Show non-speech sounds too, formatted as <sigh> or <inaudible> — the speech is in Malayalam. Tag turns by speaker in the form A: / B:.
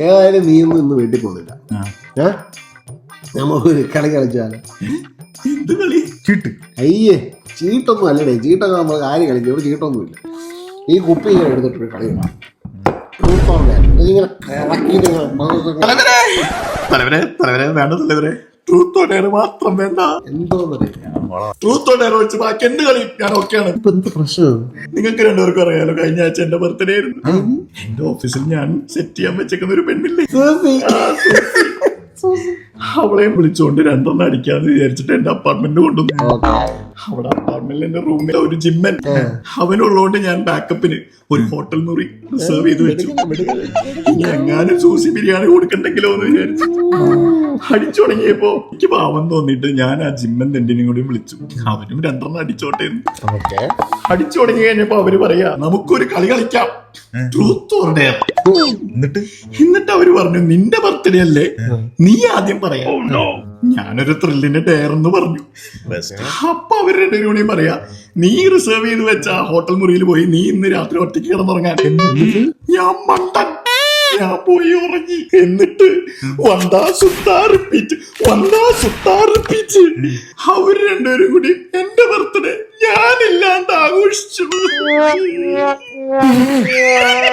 A: ഏതായാലും നീ ഒന്നും ഇന്ന് വീട്ടിൽ പോകുന്നില്ല. ഏ? ഒരു കളി കളിച്ചാലോ?
B: എന്ത് കളി?
A: ചീട്ട്. അയ്യേ ചീട്ടൊന്നും അല്ലടേ. ചീട്ടൊക്കെ നമ്മൾ കാര്യം കളിക്കും? ഇവിടെ ചീട്ടൊന്നുമില്ല. ഈ കുപ്പി ഇങ്ങനെ എടുത്തിട്ട് ഒരു കളി കാണാം. കറക്കിയിട്ട് ഇങ്ങനെ
B: തലവരെ തലവരെ തലവരെ. വേണ്ട തലവരെ. ട്രൂത്ത് ഓടേർ മാത്രം വേണ്ട. ട്രൂത്ത് ഓടേർ വെച്ച് ബാക്കി എന്ത് കളി? ഞാൻ ഓക്കെയാണ്.
A: പ്രശ്നം?
B: നിങ്ങൾക്ക് രണ്ടുപേർക്കും അറിയാലോ കഴിഞ്ഞ ആഴ്ച എന്റെ ബർത്ത്ഡേ ആയിരുന്നു. എന്റെ ഓഫീസിൽ ഞാൻ സെറ്റ് ചെയ്യാൻ വെച്ചേക്കുന്ന ഒരു പെണ്ണില്ലേ? അവളെയും വിളിച്ചുകൊണ്ട് രണ്ടെണ്ണം അടിക്കാന്ന് വിചാരിച്ചിട്ട് എന്റെ അപ്പാർട്ട്മെന്റ് കൊണ്ടുവന്നു. അവിടെ അപ്പാർട്ട്മെന്റിൽ എന്റെ റൂമിൽ ഒരു ജിമ്മൻ അവനുള്ളതുകൊണ്ട് ഞാൻ ബാക്കപ്പിന് ഒരു ഹോട്ടൽ മുറി റിസർവ് ചെയ്ത് വെച്ചു. ഇനി എങ്ങാനും സൂസി ബിരിയാണി കൊടുക്കണ്ടെങ്കിലോ എന്ന് വിചാരിച്ചു. അടിച്ചു തുടങ്ങിയപ്പോ എനിക്ക് പാവം തോന്നിയിട്ട് ഞാൻ ആ ജിമ്മൻ തെണ്ടിനെയും കൂടി വിളിച്ചു. അവനും രണ്ടെണ്ണം അടിച്ചോട്ടെ അടിച്ചു തുടങ്ങി കഴിഞ്ഞപ്പോ അവർ പറയാ നമുക്കൊരു കളി കളിക്കാം. ട്രൂത്ത് ഓർ ഡെയർ
C: എന്നിട്ട്?
B: എന്നിട്ട് അവർ പറഞ്ഞു നിന്റെ ബർത്ത്ഡേ അല്ലേ? നീ ആദ്യം പറയാ. ഞാനൊരു ത്രില്ലിന്റെ ടയർ എന്ന് പറഞ്ഞു. അപ്പൊ അവർ രണ്ടുപേരും കൂടിയും പറയാ നീ റിസർവ് ചെയ്ത് വെച്ച ആ ഹോട്ടൽ മുറിയിൽ പോയി നീ ഇന്ന് രാത്രി ഒറ്റയ്ക്ക് കിടന്നുറങ്ങാൻ. ഞാൻ മണ്ടൻ. ഞാൻ പോയി ഉറങ്ങി. എന്നിട്ട് വന്താ സുത്താ റിപ്പീറ്റ് വന്താ സുത്താ റിപ്പീറ്റ് അവർ രണ്ടുപേരും കൂടി എന്റെ ബർത്ത്ഡേ ഞാനില്ലാണ്ട് ആഘോഷിച്ചു. <laughs>